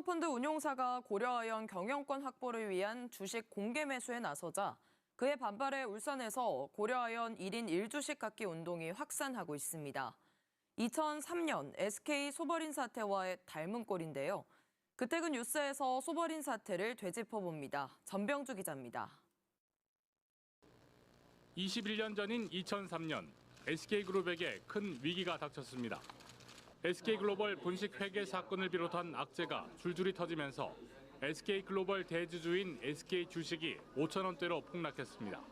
사모펀드 운용사가 고려아연 경영권 확보를 위한 주식 공개 매수에 나서자 그에 반발해 울산에서 고려아연 1인 1주식 갖기 운동이 확산하고 있습니다. 2003년 SK 소버린 사태와의 닮은 꼴인데요. 그때 그 뉴스에서 소버린 사태를 되짚어봅니다. 전병주 기자입니다. 21년 전인 2003년 SK그룹에게 큰 위기가 닥쳤습니다. SK글로벌 분식 회계 사건을 비롯한 악재가 줄줄이 터지면서 SK글로벌 대주주인 SK 주식이 5천 원대로 폭락했습니다.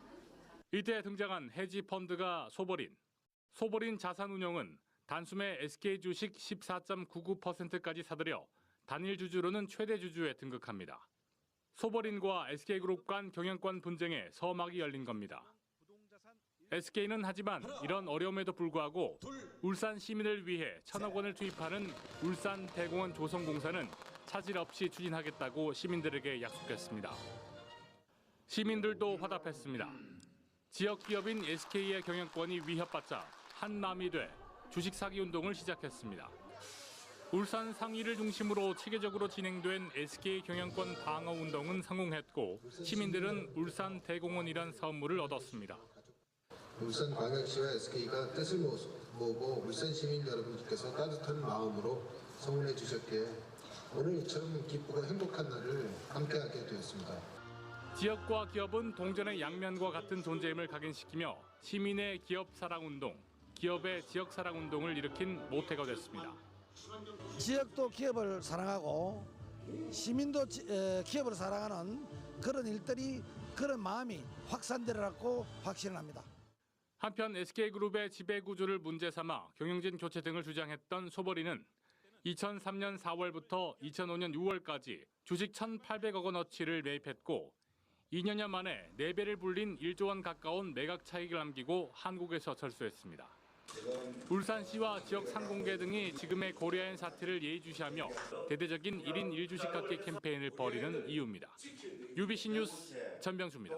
이때 등장한 해지 펀드가 소버린. 소버린 자산운용은 단숨에 SK 주식 14.99%까지 사들여 단일 주주로는 최대 주주에 등극합니다. 소버린과 SK그룹 간 경영권 분쟁에 서막이 열린 겁니다. SK는 하지만 이런 어려움에도 불구하고 울산 시민을 위해 천억 원을 투입하는 울산 대공원 조성공사는 차질 없이 추진하겠다고 시민들에게 약속했습니다. 시민들도 화답했습니다. 지역 기업인 SK의 경영권이 위협받자 한마음이 돼 주식 사기 운동을 시작했습니다. 울산 상위를 중심으로 체계적으로 진행된 SK 경영권 방어 운동은 성공했고 시민들은 울산 대공원이란 선물을 얻었습니다. 울산 광역시와 SK가 뜻을 모- 모으고 울산 시민 여러분께서 따뜻한 마음으로 성원해 주셨기에 오늘 이처럼 기쁘고 행복한 날을 함께하게 되었습니다. 지역과 기업은 동전의 양면과 같은 존재임을 각인시키며 시민의 기업 사랑 운동, 기업의 지역 사랑 운동을 일으킨 모태가 됐습니다. 지역도 기업을 사랑하고 시민도 지- 에, 기업을 사랑하는 그런 일들이 그런 마음이 확산되리라고 확신을 합니다. 한편 SK그룹의 지배 구조를 문제 삼아 경영진 교체 등을 주장했던 소버리는 2003년 4월부터 2005년 6월까지 주식 1,800억 원어치를 매입했고 2년여 만에 4배를 불린 1조 원 가까운 매각 차익을 남기고 한국에서 철수했습니다. 울산시와 지역 상공계 등이 지금의 고려인 사태를 예의주시하며 대대적인 1인 1주식 갖기 캠페인을 벌이는 이유입니다. UBC 뉴스 전병수입니다.